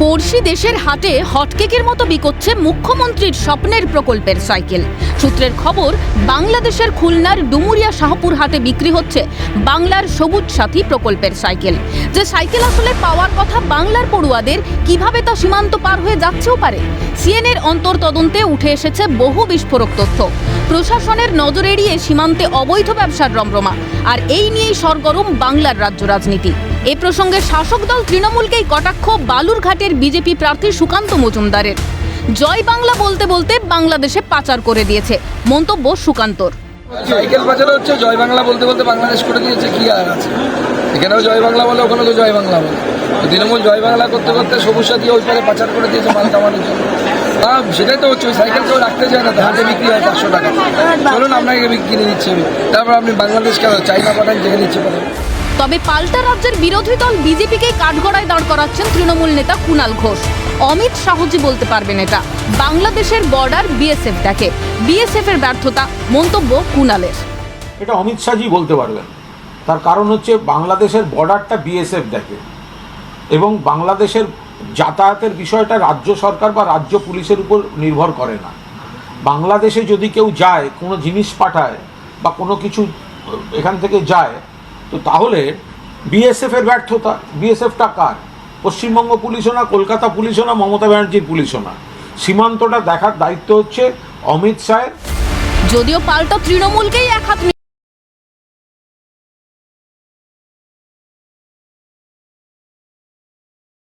পড়শি দেশের হাটে হটকেকের মতো বিকোচ্ছে মুখ্যমন্ত্রীর স্বপ্নের প্রকল্পের সাইকেল। সূত্রের খবর, বাংলাদেশের খুলনার ডুমুরিয়া শাহপুর হাটে বিক্রি হচ্ছে বাংলার সবুজ সাথী প্রকল্পের সাইকেল। যে সাইকেল আসলে পাওয়ার কথা বাংলার পড়ুয়াদের, কীভাবে তা সীমান্ত পার হয়ে যাচ্ছেও পারে? সিএনএর অন্তর তদন্তে উঠে এসেছে বহু বিস্ফোরক তথ্য। প্রশাসনের নজর এড়িয়ে সীমান্তে অবৈধ ব্যবসার রমরমা। আর এই নিয়েই সরগরম বাংলার রাজ্য রাজনীতি। এ প্রসঙ্গে শাসক দল তৃণমূলকেই কটাক্ষ বালুরঘাটের বিজেপি প্রার্থী সুকান্ত মজুমদারের। জয় বাংলা বলতে বলতে বাংলাদেশে পাচার করে দিয়েছে। মন্তব্য সুকান্তর। সাইকেল বাজারে হচ্ছে, জয় বাংলা বলতে বলতে বাংলাদেশ করে দিয়েছে, কি আর আছে? এখানেও জয় বাংলা বলে, ওখানেও তো জয় বাংলা বলে। তো তৃণমূল জয় বাংলা করতে করতে সবুজ সাথী ওই পারে পাচার করে দিয়েছে মাল কামানোর হ্যাঁ সেটাই তো হচ্ছে সাইকেল কেউ রাখতে চায় না, তো হাতে বিক্রি হয় পাঁচশো টাকা। চলুন, আপনাকে কিনে দিচ্ছি তারপর আপনি বাংলাদেশ কেন, চাইনা পাঠান, যেখানে ইচ্ছে পাঠান। তবে পাল্টা রাজ্যের বিরোধী দল বিজেপিকে কাঠগড়ায় দাঁড় করাচ্ছেন তৃণমূল নেতা কুণাল ঘোষ। অমিত শাহজি বলতে পারবেন এটা। বাংলাদেশের বর্ডার বিএসএফ দেখে। বিএসএফ এর ব্যর্থতা, মন্তব্য কুণালের এটা অমিত শাহজি বলতে পারবেন। তার কারণ হচ্ছে বাংলাদেশের বর্ডারটা বিএসএফ দেখে। এবং বাংলাদেশের যাতায়াতের বিষয়টা রাজ্য সরকার বা রাজ্য পুলিশের উপর নির্ভর করে না। বাংলাদেশে যদি কেউ যায়, কোনো জিনিস পাঠায় বা কোনো কিছু এখান থেকে যায় তো তাহলে বিএসএফের ব্যর্থতা বিএসএফটা কার? পশ্চিমবঙ্গ পুলিশও না, কলকাতা পুলিশও না, মমতা ব্যানার্জির পুলিশও না। সীমান্তটা দেখার দায়িত্ব হচ্ছে অমিত শাহের। যদিও পাল্টা তৃণমূলকেই এক হাত